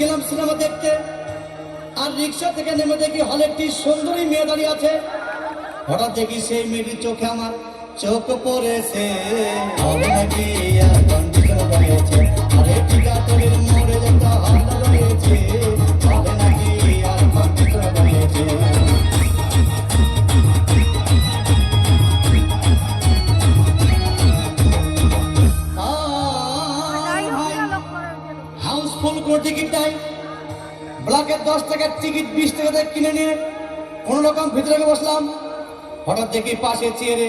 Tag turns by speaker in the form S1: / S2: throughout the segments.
S1: গেলাম সিনেমা দেখতে আর রিক্সা থেকে নেমে দেখি হলে একটি সুন্দরী মেয়ে দাঁড়িয়ে আছে হঠাৎ দেখি সেই মেয়েটির চোখে আমার চোখ পড়েছে। আর হাল রয়েছে। রয়েছে আয় ভাই? হাউসফুল কোনো টিকিট নাই ব্লকের দশ টাকার টিকিট বিশ টাকা কিনে নিয়ে কোনো রকম ভিতরে বসলাম। হঠাৎ দেখি পাশে চেয়ারে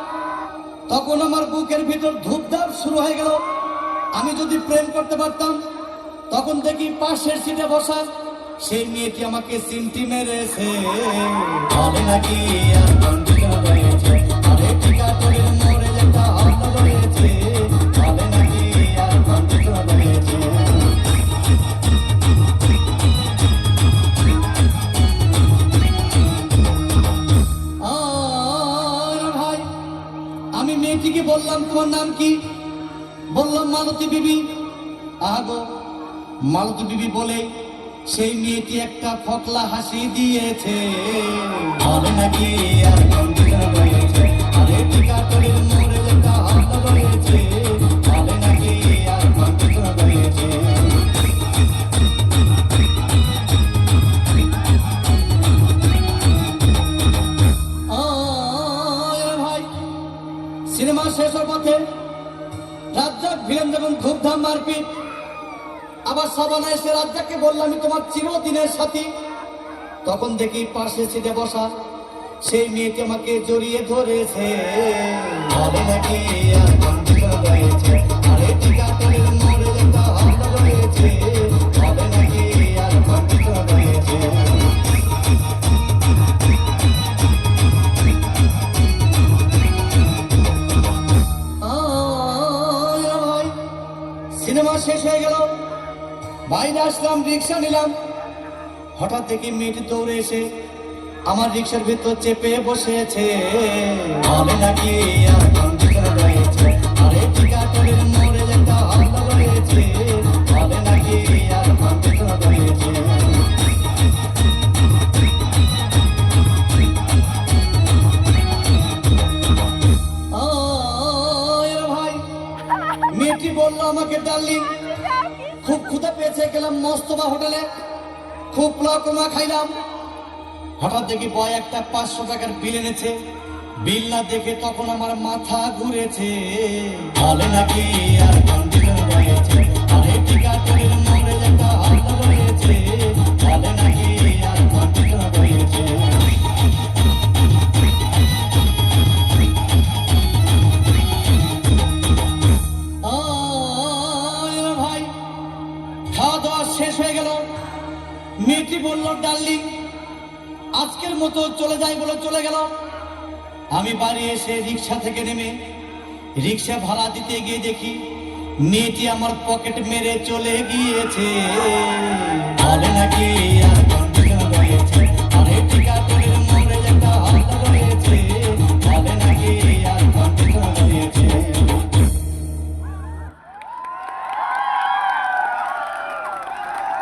S1: তখন আমার বুকের ভিতর ধূপধাপ শুরু হয়ে গেল। আমি যদি প্রেম করতে পারতাম, তখন দেখি পাশের সিটে বসা সেই মেয়েটি আমাকে চিমটি মেরেছে। বলে নাকি আর বললাম, তোমার নাম কি? বললাম, মালতী বিবি। আগো মালতী বিবি বলে, সেই মেয়েটি একটা ফকলা হাসি দিয়েছে। নাকি আর রয়েছে আরে সিনেমা শেষ হওয়ার পথে রাজ্জাক ভিলেন যখন ধূপধাম মারপিট, আবার সাবানা এসে রাজ্জাককে বললাম, আমি তোমার চিরদিনের সাথী। তখন দেখি পাশে সিটে বসা সেই মেয়েটি আমাকে জড়িয়ে ধরেছে। নাকি? আরে সিনেমা শেষ হয়ে গেল। বাইরে আসলাম, রিক্সা নিলাম। হঠাৎ দেখি মেয়েটি দৌড়ে এসে আমার রিক্সার ভিতর চেপে বসেছে। নাকি রয়েছে। আরে টিকাটুলির মরে একটা হাল্লা রয়েছে নাকি বলল আমাকে ডার্লিং খুব ক্ষুধা পেয়েছে, গেলাম মস্তবা হোটেলে। খুব লকমা খাইলাম। হঠাৎ দেখি বয় একটা পাঁচশো টাকার বিল এনেছে। বিল না দেখে তখন আমার মাথা ঘুরেছে। বলে নাকি আর মেয়েটি বলল ডার্লিং? আজকের মতো চলে যাই বলে চলে গেল। আমি বাড়ি এসে রিক্সা থেকে নেমে রিক্সা ভাড়া দিতে গিয়ে দেখি মেয়েটি আমার পকেট মেরে চলে গিয়েছে। বলে নাকি